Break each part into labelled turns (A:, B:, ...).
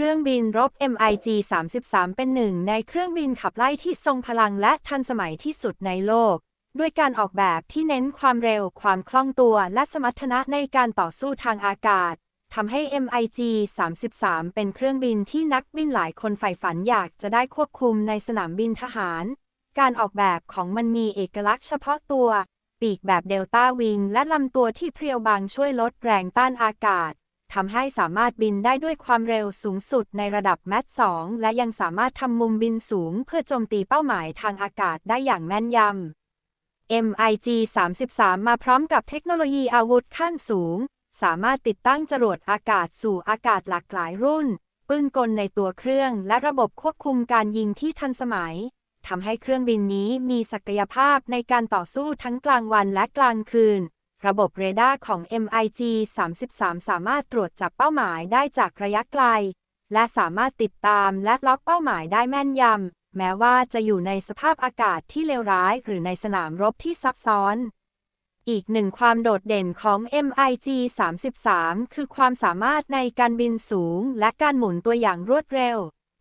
A: ครื่องบินรบ MiG 33 เป็นหนึ่งในเครื่องบินขับไล่ที่ทรงพลังและทันสมัยที่สุดในโลก ด้วยการออกแบบที่เน้นความเร็ว ความคล่องตัว และสมรรถนะในการต่อสู้ทางอากาศทำให้ MiG 33 เป็นเครื่องบินที่นักบินหลายคนใฝ่ฝันอยากจะได้ควบคุมในสนามบินทหาร การออกแบบของมันมีเอกลักษณ์เฉพาะตัว ปีกแบบเดลต้าวิงและลำตัวที่เพรียวบางช่วยลดแรงต้านอากาศ ทำให้สามารถบินได้ด้วยความเร็วสูงสุดในระดับแมท2และยังสามารถทำมุมบินสูงเพื่อโจมตีเป้าหมายทางอากาศได้อย่างแม่นยำ MiG 33 มาพร้อมกับเทคโนโลยีอาวุธขั้นสูง สามารถติดตั้งจรวดอากาศสู่อากาศหลากหลายรุ่น ปืนกลในตัวเครื่องและระบบควบคุมการยิงที่ทันสมัยทำให้เครื่องบินนี้มีศักยภาพในการต่อสู้ทั้งกลางวันและกลางคืน ระบบเรดาร์ของ MiG 33 สามารถตรวจจับเป้าหมายได้จากระยะไกล และสามารถติดตามและล็อกเป้าหมายได้แม่นยำ แม้ว่าจะอยู่ในสภาพอากาศที่เลวร้ายหรือในสนามรบที่ซับซ้อน อีกหนึ่งความโดดเด่นของ MiG 33 คือความสามารถในการบินสูง และการหมุนตัวอย่างรวดเร็ว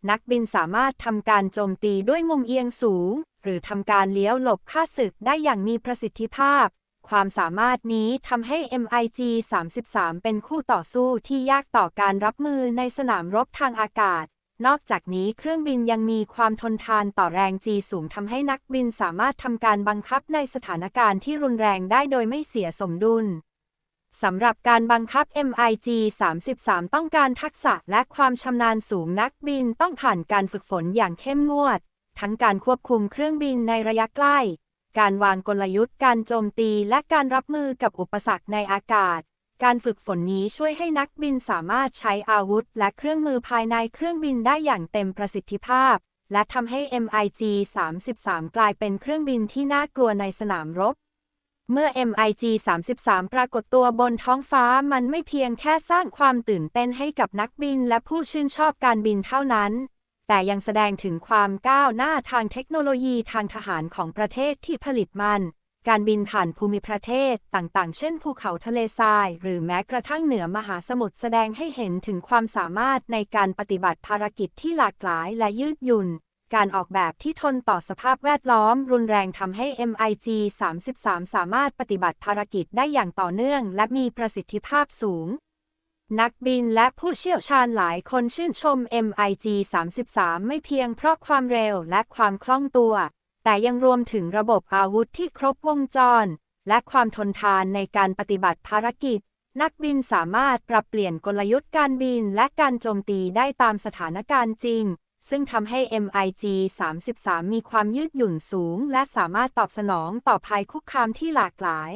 A: นักบินสามารถทำการโจมตีด้วยมุมเอียงสูง หรือทำการเลี้ยวหลบค่าศึกได้อย่างมีประสิทธิภาพ ความสามารถนี้ทำให้ MiG 33 เป็นคู่ต่อสู้ที่ยากต่อการรับมือในสนามรบทางอากาศ นอกจากนี้เครื่องบินยังมีความทนทานต่อแรงจีสูงทำให้นักบินสามารถทำการบังคับในสถานการณ์ที่รุนแรงได้โดยไม่เสียสมดุลสำหรับการบังคับ MiG 33 ต้องการทักษะและความชำนาญสูงนักบินต้องผ่านการฝึกฝนอย่างเข้มงวด ทั้งการควบคุมเครื่องบินในระยะใกล้ การวางกลยุทธ์ การโจมตีและการรับมือกับอุปสรรคในอากาศ การฝึกฝนนี้ช่วยให้นักบินสามารถใช้อาวุธ และเครื่องมือภายในเครื่องบินได้อย่างเต็มประสิทธิภาพ และทำให้ MiG 33 กลายเป็นเครื่องบินที่น่ากลัวในสนามรบ เมื่อ MiG 33 ปรากฏตัวบนท้องฟ้ามันไม่เพียงแค่สร้างความตื่นเต้นให้กับนักบินและผู้ชื่นชอบการบินเท่านั้น แต่ยังแสดงถึงความก้าวหน้าทางเทคโนโลยีทางทหารของประเทศที่ผลิตมัน การบินผ่านภูมิประเทศต่างๆ เช่นภูเขาทะเลทราย หรือแม้กระทั่งเหนือมหาสมุทรแสดงให้เห็นถึงความสามารถในการปฏิบัติภารกิจที่หลากหลายและยืดหยุ่น การออกแบบที่ทนต่อสภาพแวดล้อม รุนแรงทำให้ MiG 33 สามารถปฏิบัติภารกิจได้อย่างต่อเนื่อง และมีประสิทธิภาพสูง นักบินและผู้เชี่ยวชาญหลายคนชื่นชม MiG 33 ไม่เพียงเพราะความเร็วและความคล่องตัว แต่ยังรวมถึงระบบอาวุธที่ครบวงจร และความทนทานในการปฏิบัติภารกิจ นักบินสามารถปรับเปลี่ยนกลยุทธ์การบินและการโจมตีได้ตามสถานการณ์จริง ซึ่งทำให้ MiG 33 มีความยืดหยุ่นสูง และสามารถตอบสนองต่อภัยคุกคามที่หลากหลาย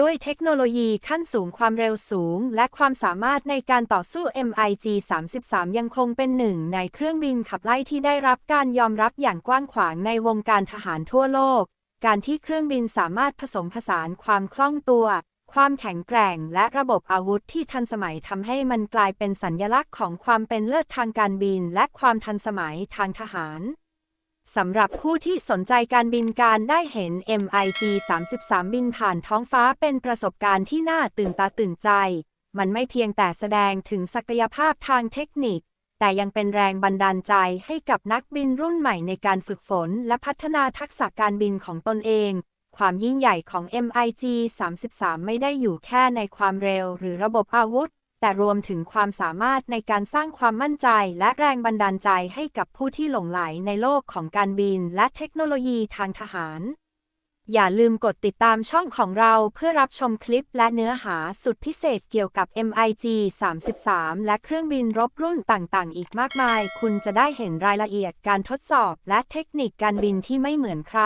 A: ด้วยเทคโนโลยีขั้นสูงความเร็วสูง และความสามารถในการต่อสู้ MiG 33 ยังคงเป็นหนึ่งในเครื่องบินขับไล่ที่ได้รับการยอมรับอย่างกว้างขวางในวงการทหารทั่วโลก การที่เครื่องบินสามารถผสมผสานความคล่องตัว ความแข็งแกร่ง และระบบอาวุธที่ทันสมัยทำให้มันกลายเป็นสัญลักษณ์ของความเป็นเลิศทางการบิน และความทันสมัยทางทหาร สำหรับผู้ที่สนใจการบินการได้เห็น MiG 33 บินผ่านท้องฟ้าเป็นประสบการณ์ที่น่าตื่นตาตื่นใจ มันไม่เพียงแต่แสดงถึงศักยภาพทางเทคนิค แต่ยังเป็นแรงบันดาลใจให้กับนักบินรุ่นใหม่ในการฝึกฝน และพัฒนาทักษะการบินของตนเอง ความยิ่งใหญ่ของ MiG 33 ไม่ได้อยู่แค่ในความเร็วหรือระบบอาวุธ แต่รวมถึงความสามารถในการสร้างความมั่นใจและแรงบันดาลใจให้กับผู้ที่หลงไหลในโลกของการบินและเทคโนโลยีทางทหาร อย่าลืมกดติดตามช่องของเราเพื่อรับชมคลิปและเนื้อหาสุดพิเศษเกี่ยวกับ MiG 33 และเครื่องบินรบรุ่นต่างๆ อีกมากมาย คุณจะได้เห็นรายละเอียดการทดสอบและเทคนิคการบินที่ไม่เหมือนใคร